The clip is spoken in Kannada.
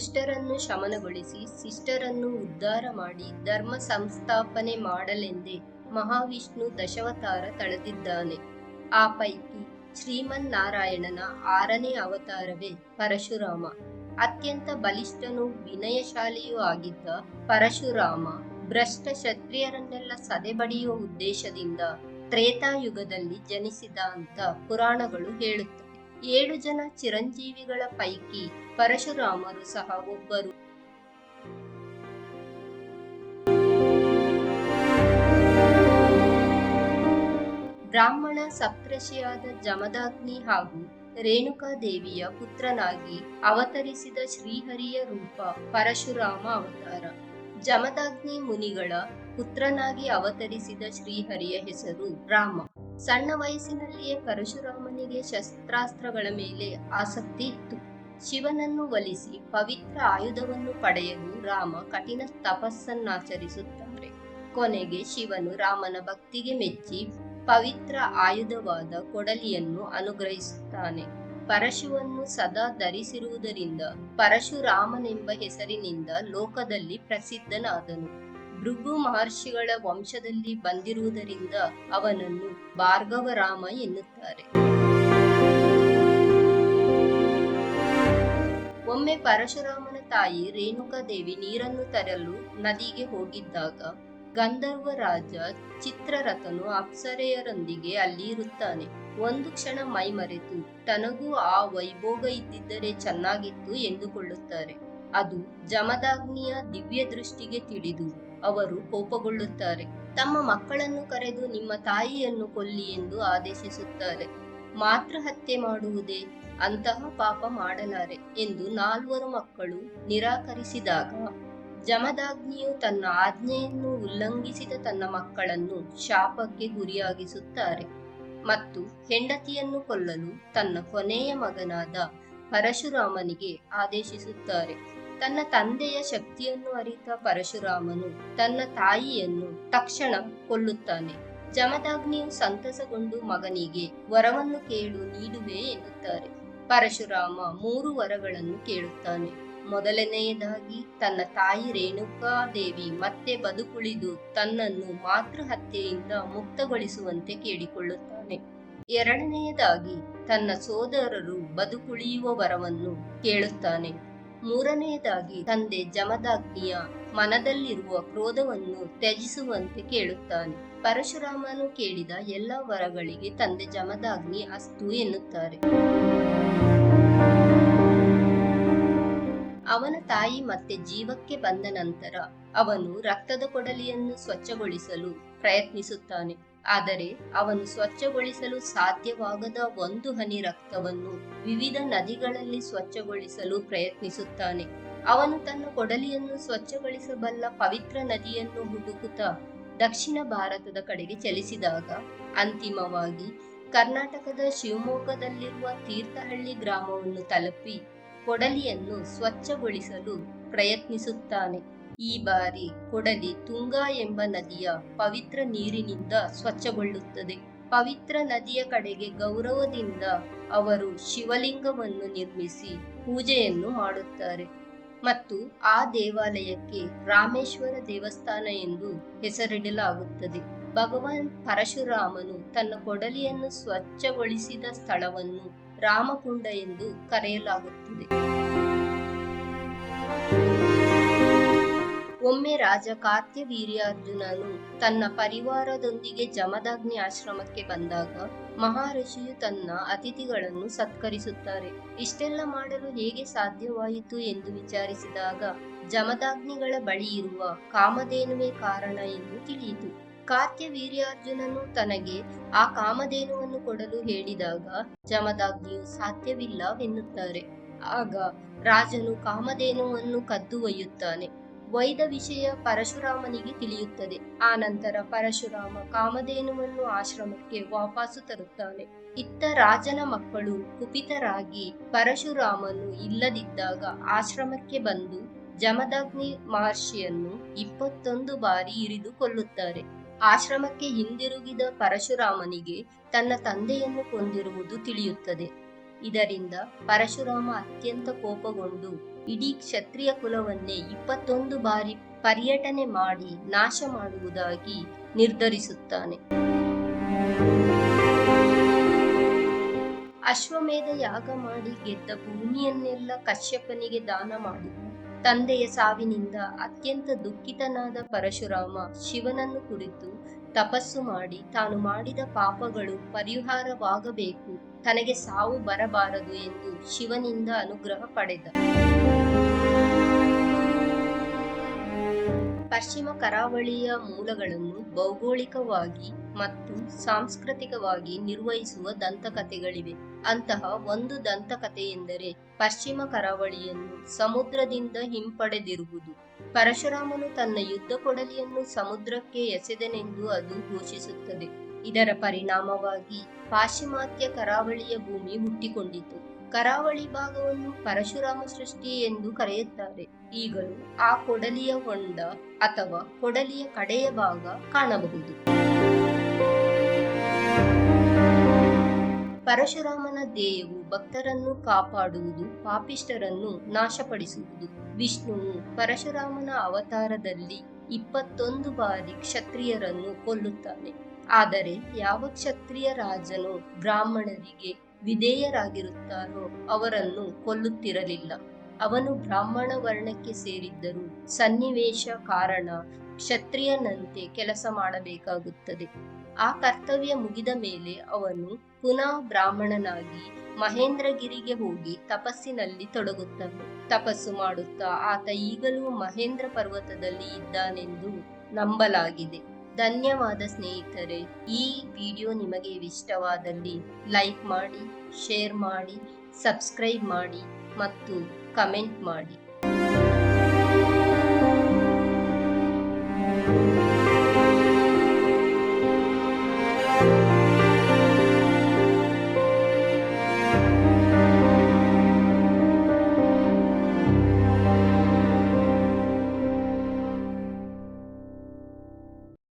ದುಷ್ಟರನ್ನು ಶಮನಗೊಳಿಸಿ, ಶಿಷ್ಟರನ್ನು ಉದ್ಧಾರ ಮಾಡಿ, ಧರ್ಮ ಸಂಸ್ಥಾಪನೆ ಮಾಡಲೆಂದೇ ಮಹಾವಿಷ್ಣು ದಶವತಾರ ತಳೆದಿದ್ದಾನೆ. ಆ ಪೈಕಿ ಶ್ರೀಮನ್ನಾರಾಯಣನ ಆರನೇ ಅವತಾರವೇ ಪರಶುರಾಮ. ಅತ್ಯಂತ ಬಲಿಷ್ಠನೂ ವಿನಯಶಾಲಿಯೂ ಆಗಿದ್ದ ಪರಶುರಾಮ ಭ್ರಷ್ಟ ಕ್ಷತ್ರಿಯರನ್ನೆಲ್ಲ ಸದೆಬಡಿಯುವ ಉದ್ದೇಶದಿಂದ ತ್ರೇತಾಯುಗದಲ್ಲಿ ಜನಿಸಿದ ಅಂತ ಪುರಾಣಗಳು ಹೇಳುತ್ತವೆ ಏಳು ಜನ ಚಿರಂಜೀವಿಗಳ ಪೈಕಿ ಪರಶುರಾಮರು ಸಹ ಒಬ್ಬರು. ಬ್ರಾಹ್ಮಣ ಸಪ್ತರ್ಷಿಯಾದ ಜಮದಾಗ್ನಿ ಹಾಗೂ ರೇಣುಕಾದೇವಿಯ ಪುತ್ರನಾಗಿ ಅವತರಿಸಿದ ಶ್ರೀಹರಿಯ ರೂಪ ಪರಶುರಾಮ ಅವತಾರ. ಜಮದಾಗ್ನಿ ಮುನಿಗಳ ಪುತ್ರನಾಗಿ ಅವತರಿಸಿದ ಶ್ರೀಹರಿಯ ಹೆಸರು ರಾಮ. ಸಣ್ಣ ವಯಸ್ಸಿನಲ್ಲಿಯೇ ಪರಶುರಾಮನಿಗೆ ಶಸ್ತ್ರಾಸ್ತ್ರಗಳ ಮೇಲೆ ಆಸಕ್ತಿ ಇತ್ತು. ಶಿವನನ್ನು ಒಲಿಸಿ ಪವಿತ್ರ ಆಯುಧವನ್ನು ಪಡೆಯಲು ರಾಮ ಕಠಿಣ ತಪಸ್ಸನ್ನಾಚರಿಸುತ್ತಾರೆ. ಕೊನೆಗೆ ಶಿವನು ರಾಮನ ಭಕ್ತಿಗೆ ಮೆಚ್ಚಿ ಪವಿತ್ರ ಆಯುಧವಾದ ಕೊಡಲಿಯನ್ನು ಅನುಗ್ರಹಿಸುತ್ತಾನೆ. ಪರಶುವನ್ನು ಸದಾ ಧರಿಸಿರುವುದರಿಂದ ಪರಶುರಾಮನೆಂಬ ಹೆಸರಿನಿಂದ ಲೋಕದಲ್ಲಿ ಪ್ರಸಿದ್ಧನಾದನು. ಭೃಗು ಮಹರ್ಷಿಗಳ ವಂಶದಲ್ಲಿ ಬಂದಿರುವುದರಿಂದ ಅವನನ್ನು ಭಾರ್ಗವರಾಮ ಎನ್ನುತ್ತಾರೆ. ಒಮ್ಮೆ ಪರಶುರಾಮನ ತಾಯಿ ರೇಣುಕಾದೇವಿ ನೀರನ್ನು ತರಲು ನದಿಗೆ ಹೋಗಿದ್ದಾಗ ಗಂಧರ್ವ ರಾಜ ಚಿತ್ರರಥನು ಅಪ್ಸರೆಯರೊಂದಿಗೆ ಅಲ್ಲಿ ಇರುತ್ತಾನೆ. ಒಂದು ಕ್ಷಣ ಮೈಮರೆತು ತನಗೂ ಆ ವೈಭೋಗ ಇದ್ದಿದ್ದರೆ ಚೆನ್ನಾಗಿತ್ತು ಎಂದುಕೊಳ್ಳುತ್ತಾರೆ. ಅದು ಜಮದಾಗ್ನಿಯ ದಿವ್ಯ ದೃಷ್ಟಿಗೆ ತಿಳಿದು ಅವರು ಕೋಪಗೊಳ್ಳುತ್ತಾರೆ. ತಮ್ಮ ಮಕ್ಕಳನ್ನು ಕರೆದು ನಿಮ್ಮ ತಾಯಿಯನ್ನು ಕೊಲ್ಲಿ ಎಂದು ಆದೇಶಿಸುತ್ತಾರೆ. ಮಾತ್ರ ಹತ್ಯೆ ಮಾಡುವುದೇ? ಅಂತಹ ಪಾಪ ಮಾಡಲಾರೆ ಎಂದು ನಾಲ್ವರು ಮಕ್ಕಳು ನಿರಾಕರಿಸಿದಾಗ, ಜಮದಾಗ್ನಿಯು ತನ್ನ ಆಜ್ಞೆಯನ್ನು ಉಲ್ಲಂಘಿಸಿದ ತನ್ನ ಮಕ್ಕಳನ್ನು ಶಾಪಕ್ಕೆ ಗುರಿಯಾಗಿಸುತ್ತಾರೆ ಮತ್ತು ಹೆಂಡತಿಯನ್ನು ಕೊಲ್ಲಲು ತನ್ನ ಕೊನೆಯ ಮಗನಾದ ಪರಶುರಾಮನಿಗೆ ಆದೇಶಿಸುತ್ತಾರೆ. ತನ್ನ ತಂದೆಯ ಶಕ್ತಿಯನ್ನು ಅರಿತ ಪರಶುರಾಮನು ತನ್ನ ತಾಯಿಯನ್ನು ತಕ್ಷಣ ಕೊಲ್ಲುತ್ತಾನೆ. ಜಮದಾಗ್ನಿಯು ಸಂತಸಗೊಂಡು ಮಗನಿಗೆ ವರವನ್ನು ಕೇಳು, ನೀಡುವೆ ಎನ್ನುತ್ತಾರೆ. ಪರಶುರಾಮ ಮೂರು ವರಗಳನ್ನು ಕೇಳುತ್ತಾನೆ. ಮೊದಲನೆಯದಾಗಿ, ತನ್ನ ತಾಯಿ ರೇಣುಕಾದೇವಿ ಮತ್ತೆ ಬದುಕುಳಿದು ತನ್ನನ್ನು ಮಾತೃ ಹತ್ಯೆಯಿಂದ ಮುಕ್ತಗೊಳಿಸುವಂತೆ ಕೇಳಿಕೊಳ್ಳುತ್ತಾನೆ. ಎರಡನೆಯದಾಗಿ, ತನ್ನ ಸೋದರರು ಬದುಕುಳಿಯುವ ವರವನ್ನು ಕೇಳುತ್ತಾನೆ. ಮೂರನೆಯದಾಗಿ ತಂದೆ ಜಮದಾಗ್ನಿಯ ಮನದಲ್ಲಿರುವ ಕ್ರೋಧವನ್ನು ತ್ಯಜಿಸುವಂತೆ ಕೇಳುತ್ತಾನೆ. ಪರಶುರಾಮನು ಕೇಳಿದ ಎಲ್ಲ ವರಗಳಿಗೆ ತಂದೆ ಜಮದಾಗ್ನಿ ಅಸ್ತು ಎನ್ನುತ್ತಾರೆ. ಅವನ ತಾಯಿ ಮತ್ತೆ ಜೀವಕ್ಕೆ ಬಂದ ನಂತರ ಅವನು ರಕ್ತದ ಕೊಡಲಿಯನ್ನು ಸ್ವಚ್ಛಗೊಳಿಸಲು ಪ್ರಯತ್ನಿಸುತ್ತಾನೆ. ಆದರೆ ಅವನು ಸ್ವಚ್ಛಗೊಳಿಸಲು ಸಾಧ್ಯವಾಗದ ಒಂದು ಹನಿ ರಕ್ತವನ್ನು ವಿವಿಧ ನದಿಗಳಲ್ಲಿ ಸ್ವಚ್ಛಗೊಳಿಸಲು ಪ್ರಯತ್ನಿಸುತ್ತಾನೆ. ಅವನು ತನ್ನ ಕೊಡಲಿಯನ್ನು ಸ್ವಚ್ಛಗೊಳಿಸಬಲ್ಲ ಪವಿತ್ರ ನದಿಯನ್ನು ಹುಡುಕುತ್ತಾ ದಕ್ಷಿಣ ಭಾರತದ ಕಡೆಗೆ ಚಲಿಸಿದಾಗ ಅಂತಿಮವಾಗಿ ಕರ್ನಾಟಕದ ಶಿವಮೊಗ್ಗದಲ್ಲಿರುವ ತೀರ್ಥಹಳ್ಳಿ ಗ್ರಾಮವನ್ನು ತಲುಪಿ ಕೊಡಲಿಯನ್ನು ಸ್ವಚ್ಛಗೊಳಿಸಲು ಪ್ರಯತ್ನಿಸುತ್ತಾನೆ. ಈ ಬಾರಿ ಕೊಡಲಿ ತುಂಗಾ ಎಂಬ ನದಿಯ ಪವಿತ್ರ ನೀರಿನಿಂದ ಸ್ವಚ್ಛಗೊಳ್ಳುತ್ತದೆ. ಪವಿತ್ರ ನದಿಯ ಕಡೆಗೆ ಗೌರವದಿಂದ ಅವರು ಶಿವಲಿಂಗವನ್ನು ನಿರ್ಮಿಸಿ ಪೂಜೆಯನ್ನು ಮಾಡುತ್ತಾರೆ. ಮತ್ತು ಆ ದೇವಾಲಯಕ್ಕೆ ರಾಮೇಶ್ವರ ದೇವಸ್ಥಾನ ಎಂದು ಹೆಸರಿಡಲಾಗುತ್ತದೆ. ಭಗವಾನ್ ಪರಶುರಾಮನು ತನ್ನ ಕೊಡಲಿಯನ್ನು ಸ್ವಚ್ಛಗೊಳಿಸಿದ ಸ್ಥಳವನ್ನು ರಾಮಕುಂಡ ಎಂದು ಕರೆಯಲಾಗುತ್ತದೆ. ಒಮ್ಮೆ ರಾಜ ಕಾರ್ತ್ಯವೀರ್ಯಾರ್ಜುನನು ತನ್ನ ಪರಿವಾರದೊಂದಿಗೆ ಜಮದಾಗ್ನಿ ಆಶ್ರಮಕ್ಕೆ ಬಂದಾಗ ಮಹಾರಷಿಯು ತನ್ನ ಅತಿಥಿಗಳನ್ನು ಸತ್ಕರಿಸುತ್ತಾರೆ. ಇಷ್ಟೆಲ್ಲ ಮಾಡಲು ಹೇಗೆ ಸಾಧ್ಯವಾಯಿತು ಎಂದು ವಿಚಾರಿಸಿದಾಗ ಜಮದಾಗ್ನಿಗಳ ಬಳಿ ಇರುವ ಕಾಮಧೇನುವೆ ಕಾರಣ ಎಂದು ತಿಳಿಯಿತು. ಕಾರ್ತ್ಯವೀರ್ಯಾರ್ಜುನನು ತನಗೆ ಆ ಕಾಮಧೇನುವನ್ನು ಕೊಡಲು ಹೇಳಿದಾಗ ಜಮದಾಗ್ನಿಯು ಸಾಧ್ಯವಿಲ್ಲವೆನ್ನುತ್ತಾರೆ ಆಗ ರಾಜನು ಕಾಮಧೇನುವನ್ನು ಕದ್ದು ಒಯ್ಯುತ್ತಾನೆ ವೈದ ವಿಷಯ ಪರಶುರಾಮನಿಗೆ ತಿಳಿಯುತ್ತದೆ. ಆ ನಂತರ ಪರಶುರಾಮ ಕಾಮಧೇನುವನ್ನು ಆಶ್ರಮಕ್ಕೆ ವಾಪಸ್ಸು ತರುತ್ತಾನೆ. ಇತ್ತ ರಾಜನ ಮಕ್ಕಳು ಕುಪಿತರಾಗಿ ಪರಶುರಾಮನು ಇಲ್ಲದಿದ್ದಾಗ ಆಶ್ರಮಕ್ಕೆ ಬಂದು ಜಮದಗ್ನಿ ಮಹರ್ಷಿಯನ್ನು ಇಪ್ಪತ್ತೊಂದು ಬಾರಿ ಇರಿದು ಕೊಲ್ಲುತ್ತಾರೆ ಆಶ್ರಮಕ್ಕೆ ಹಿಂದಿರುಗಿದ ಪರಶುರಾಮನಿಗೆ ತನ್ನ ತಂದೆಯನ್ನು ಕೊಂದಿರುವುದು ತಿಳಿಯುತ್ತದೆ. ಇದರಿಂದ ಪರಶುರಾಮ ಅತ್ಯಂತ ಕೋಪಗೊಂಡು ಇಡೀ ಕ್ಷತ್ರಿಯ ಕುಲವನ್ನೇ ಇಪ್ಪತ್ತೊಂದು ಬಾರಿ ಪರ್ಯಟನೆ ಮಾಡಿ ನಾಶ ಮಾಡುವುದಾಗಿ ನಿರ್ಧರಿಸುತ್ತಾನೆ. ಅಶ್ವಮೇಧ ಯಾಗ ಮಾಡಿ ಗೆದ್ದ ಭೂಮಿಯನ್ನೆಲ್ಲ ಕಶ್ಯಪನಿಗೆ ದಾನ ಮಾಡಿ. ತಂದೆಯ ಸಾವಿನಿಂದ ಅತ್ಯಂತ ದುಃಖಿತನಾದ ಪರಶುರಾಮ ಶಿವನನ್ನು ಕುರಿತು ತಪಸ್ಸು ಮಾಡಿ ತಾನು ಮಾಡಿದ ಪಾಪಗಳು ಪರಿಹಾರವಾಗಬೇಕು. ತನಗೆ ಸಾವು ಬರಬಾರದು ಎಂದು ಶಿವನಿಂದ ಅನುಗ್ರಹ ಪಡೆದ. ಪಶ್ಚಿಮ ಕರಾವಳಿಯ ಮೂಲಗಳನ್ನು ಭೌಗೋಳಿಕವಾಗಿ ಮತ್ತು ಸಾಂಸ್ಕೃತಿಕವಾಗಿ ನಿರ್ವಹಿಸುವ ದಂತಕಥೆಗಳಿವೆ. ಅಂತಹ ಒಂದು ದಂತಕಥೆ ಎಂದರೆ ಪಶ್ಚಿಮ ಕರಾವಳಿಯನ್ನು ಸಮುದ್ರದಿಂದ ಹಿಂಪಡೆದಿರುವುದು. ಪರಶುರಾಮನು ತನ್ನ ಯುದ್ಧ ಕೊಡಲಿಯನ್ನು ಸಮುದ್ರಕ್ಕೆ ಎಸೆದನೆಂದು ಅದು ಘೋಷಿಸುತ್ತದೆ. ಇದರ ಪರಿಣಾಮವಾಗಿ ಪಾಶ್ಚಿಮಾತ್ಯ ಕರಾವಳಿಯ ಭೂಮಿ ಹುಟ್ಟಿಕೊಂಡಿತು. ಕರಾವಳಿ ಭಾಗವನ್ನು ಪರಶುರಾಮ ಸೃಷ್ಟಿ ಎಂದು ಕರೆಯುತ್ತಾರೆ. ಈಗಲೂ ಆ ಕೊಡಲಿಯ ಹೊಂಡ ಅಥವಾ ಕೊಡಲಿಯ ಕಡೆಯ ಭಾಗ ಕಾಣಬಹುದು. ಪರಶುರಾಮನ ಧ್ಯೇಯವು ಭಕ್ತರನ್ನು ಕಾಪಾಡುವುದು ಪಾಪಿಷ್ಟರನ್ನು ನಾಶಪಡಿಸುವುದು. ವಿಷ್ಣುವು ಪರಶುರಾಮನ ಅವತಾರದಲ್ಲಿ ಇಪ್ಪತ್ತೊಂದು ಬಾರಿ ಕ್ಷತ್ರಿಯರನ್ನು ಕೊಲ್ಲುತ್ತಾನೆ. ಆದರೆ ಯಾವ ಕ್ಷತ್ರಿಯ ರಾಜನು ಬ್ರಾಹ್ಮಣರಿಗೆ ವಿಧೇಯರಾಗಿರುತ್ತಾರೋ ಅವರನ್ನು ಕೊಲ್ಲುತ್ತಿರಲಿಲ್ಲ. ಅವನು ಬ್ರಾಹ್ಮಣ ವರ್ಣಕ್ಕೆ ಸೇರಿದ್ದರೂ ಸನ್ನಿವೇಶ ಕಾರಣ ಕ್ಷತ್ರಿಯನಂತೆ ಕೆಲಸ ಮಾಡಬೇಕಾಗುತ್ತದೆ. ಆ ಕರ್ತವ್ಯ ಮುಗಿದ ಮೇಲೆ ಅವನು ಪುನಃ ಬ್ರಾಹ್ಮಣನಾಗಿ ಮಹೇಂದ್ರಗಿರಿಗೆ ಹೋಗಿ ತಪಸ್ಸಿನಲ್ಲಿ ತೊಡಗುತ್ತಾನೆ. ತಪಸ್ಸು ಮಾಡುತ್ತಾ ಆತ ಈಗಲೂ ಮಹೇಂದ್ರ ಪರ್ವತದಲ್ಲಿ ಇದ್ದಾನೆಂದು ನಂಬಲಾಗಿದೆ. ಧನ್ಯವಾದ ಸ್ನೇಹಿತರೆ, ಈ ವಿಡಿಯೋ ನಿಮಗೆ ಇಷ್ಟವಾದಲ್ಲಿ ಲೈಕ್ ಮಾಡಿ, ಶೇರ್ ಮಾಡಿ, ಸಬ್ಸ್ಕ್ರೈಬ್ ಮಾಡಿ ಮತ್ತು ಕಮೆಂಟ್ ಮಾಡಿ.